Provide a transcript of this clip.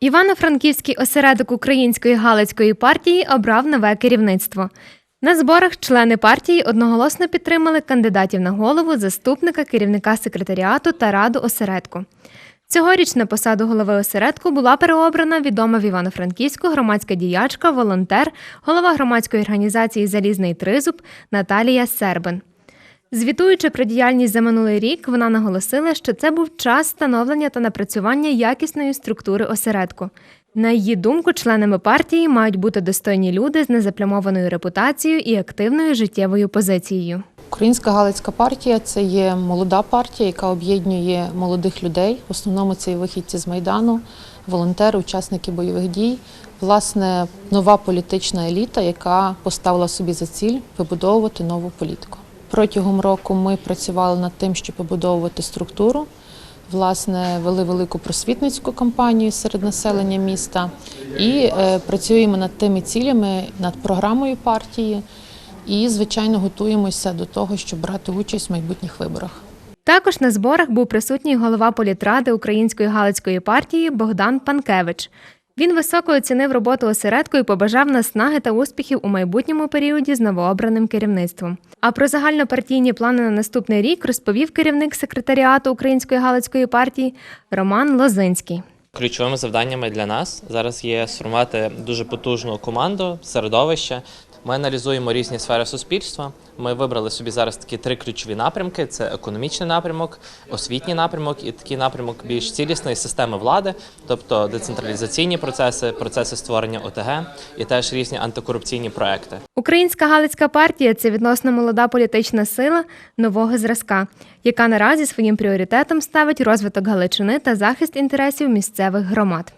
Івано-Франківський осередок Української Галицької партії обрав нове керівництво. На зборах члени партії одноголосно підтримали кандидатів на голову, заступника, керівника секретаріату та раду осередку. Цьогоріч на посаду голови осередку була переобрана відома в Івано-Франківську громадська діячка, волонтер, голова громадської організації Залізний тризуб Наталія Сербин. Звітуючи про діяльність за минулий рік, вона наголосила, що це був час становлення та напрацювання якісної структури осередку. На її думку, членами партії мають бути достойні люди з незаплямованою репутацією і активною життєвою позицією. Українська Галицька партія це є молода партія, яка об'єднує молодих людей. В основному це і вихідці з Майдану, волонтери, учасники бойових дій. Власне, нова політична еліта, яка поставила собі за ціль вибудовувати нову політику. Протягом року ми працювали над тим, щоб побудовувати структуру. Власне, вели велику просвітницьку кампанію серед населення міста і е, працюємо над тими цілями, над програмою партії. І, звичайно, готуємося до того, щоб брати участь в майбутніх виборах. Також на зборах був присутній голова політради Української Галицької партії Богдан Панкевич. Він високо оцінив роботу осередку і побажав наснаги та успіхів у майбутньому періоді з новообраним керівництвом. А про загальнопартійні плани на наступний рік розповів керівник секретаріату Української Галицької партії Роман Лозинський. Ключовими завданнями для нас зараз є сформувати дуже потужну команду, середовище. Ми аналізуємо різні сфери суспільства. Ми вибрали собі зараз такі три ключові напрямки: це економічний напрямок, освітній напрямок і такий напрямок більш цілісної системи влади, тобто децентралізаційні процеси, процеси створення ОТГ і теж різні антикорупційні проекти. Українська Галицька партія це відносно молода політична сила нового зразка, яка наразі своїм пріоритетом ставить розвиток Галичини та захист інтересів місцевих громад.